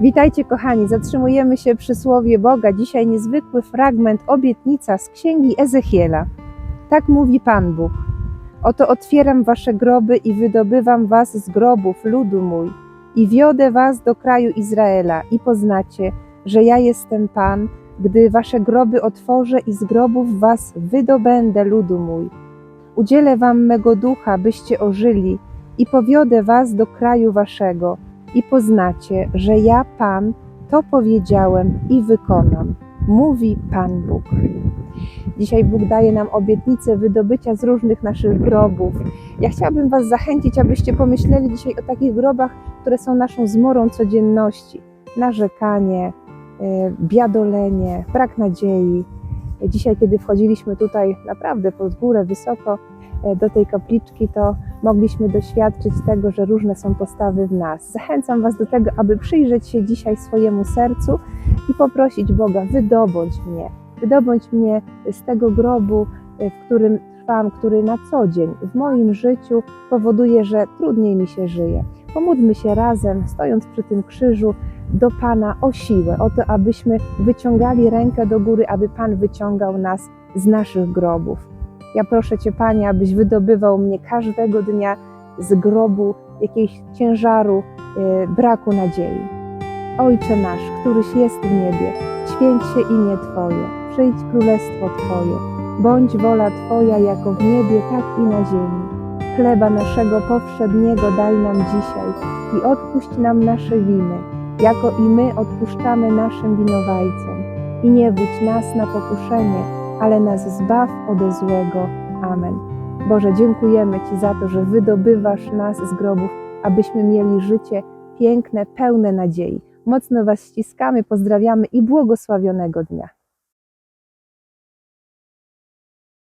Witajcie kochani, zatrzymujemy się przy Słowie Boga. Dzisiaj niezwykły fragment, obietnica z księgi Ezechiela. Tak mówi Pan Bóg. Oto otwieram wasze groby i wydobywam was z grobów, ludu mój, i wiodę was do kraju Izraela i poznacie, że ja jestem Pan, gdy wasze groby otworzę i z grobów was wydobędę, ludu mój. Udzielę wam mego ducha, byście ożyli i powiodę was do kraju waszego i poznacie, że ja, Pan, to powiedziałem i wykonam, mówi Pan Bóg. Dzisiaj Bóg daje nam obietnicę wydobycia z różnych naszych grobów. Ja chciałabym Was zachęcić, abyście pomyśleli dzisiaj o takich grobach, które są naszą zmorą codzienności. Narzekanie, e, biadolenie, brak nadziei. Dzisiaj, kiedy wchodziliśmy tutaj naprawdę pod górę, wysoko do tej kapliczki, to mogliśmy doświadczyć tego, że różne są postawy w nas. Zachęcam Was do tego, aby przyjrzeć się dzisiaj swojemu sercu i poprosić Boga, wydobądź mnie, wydobądź mnie z tego grobu, e, w którym trwam, który na co dzień w moim życiu powoduje, że trudniej mi się żyje. Pomódlmy się razem, stojąc przy tym krzyżu, do Pana o siłę, o to, abyśmy wyciągali rękę do góry, aby Pan wyciągał nas z naszych grobów. Ja proszę Cię, Panie, abyś wydobywał mnie każdego dnia z grobu jakiegoś ciężaru, e, braku nadziei. Ojcze nasz, któryś jest w niebie, święć się imię Twoje, przyjdź królestwo Twoje, bądź wola Twoja jako w niebie, tak i na ziemi. Chleba naszego powszedniego daj nam dzisiaj i odpuść nam nasze winy, jako i my odpuszczamy naszym winowajcom. I nie wódź nas na pokuszenie, ale nas zbaw ode złego. Amen. Boże, dziękujemy Ci za to, że wydobywasz nas z grobów, abyśmy mieli życie piękne, pełne nadziei. Mocno Was ściskamy, pozdrawiamy i błogosławionego dnia.